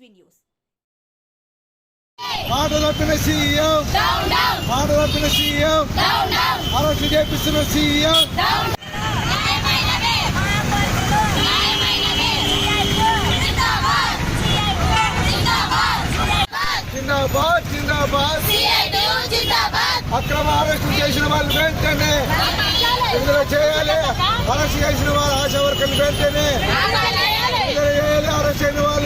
News మాట తప్పిన CM మాట తప్పిన సీఎం అరెస్టు చేపిస్తున్న సీఎం జిందాబాద్ జిందాబాద్. అక్రమ అరెస్టు చేసిన వాళ్ళు వెంటనే. విడుదల చేయాలి. అరెస్ట్ చేసిన వాళ్ళు ఆశా వర్కర్లు వెంటనే. విడుదల చేయాలి. అరెస్ట్ అయిన వాళ్ళు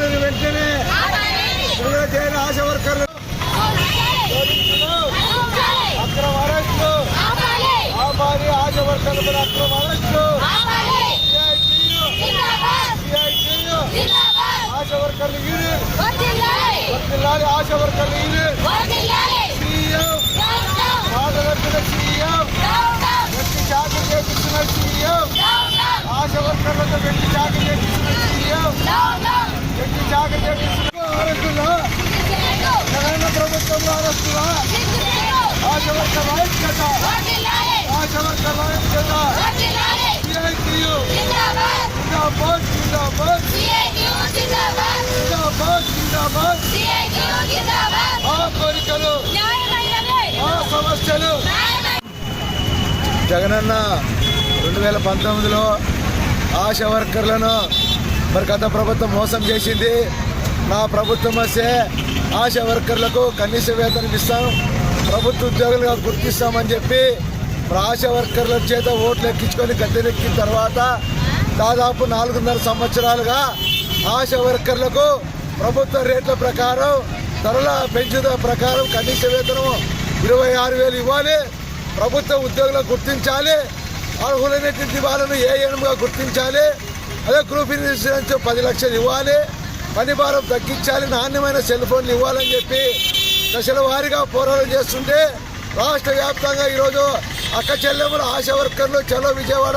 వర్కర్లను వెంటనే విడుదల చేయాలి ఆశా వర్కర్లు అక్రమ అరెస్టులు ఆపాలి ఆశా వర్కర్ల మీద అక్రమ సిఐటియు ఆశా వర్కర్లు యూనియన్ ఆశా వర్కర్లు యూనియన్ సీఎం మాటలెత్తిన సీఎం వ్యక్తి చాకరీ చేపిస్తున్న సీఎం ఆశా వర్కర్లతో వ్యక్తి చాకరీ చేపిస్తున్న సీఎం వ్యక్తి చాకరీ చేపిస్తున్న అరెస్టులా తెలంగాణ ప్రభుత్వంలో అరెస్టులా ఆశా వర్కర్ల ఐక్యత ఆశా వర్కర్ల ఐక్యత సిఐటియు జిందాబాద్ జిందాబాద్ జిందాబాద్ జిందాబాద్ ఆ కోరికలు ఆ సమస్యలు జగనన్న రెండు వేల పంతొమ్మిదిలో ఆశా వర్కర్లను మరి గత ప్రభుత్వం మోసం చేసింది. నా ప్రభుత్వం వస్తే ఆశా వర్కర్లకు కనీస వేతనం ఇస్తాం. ప్రభుత్వ ఉద్యోగులుగా గుర్తిస్తామని చెప్పి ఆశ ఆశా వర్కర్ల చేత ఓట్లు ఎక్కించుకొని గద్దెనెక్కిన తర్వాత దాదాపు నాలుగున్నర సంవత్సరాలుగా ఆశా వర్కర్లకు ప్రభుత్వ రేట్ల ప్రకారం ధరల పెంచుదల ప్రకారం కనీస వేతనం ఇరవై ఆరు వేలు ఇవ్వాలి. ప్రభుత్వ ఉద్యోగులకు గుర్తించాలి. అర్హులైనటువంటి వాళ్ళను ఏ ఏనుగా గుర్తించాలి. అదే గ్రూప్ ఇన్సూరెన్స్ పది లక్షలు ఇవ్వాలి. పని భారం తగ్గించాలి నాణ్యమైన సెల్ ఫోన్లు ఇవ్వాలని చెప్పి దశల వారీగా పోరాటం చేస్తుంటే రాష్ట్ర వ్యాప్తంగా ఈరోజు అక్క చెల్లెముల ఆశా వర్కర్లు చలో విజయవాడ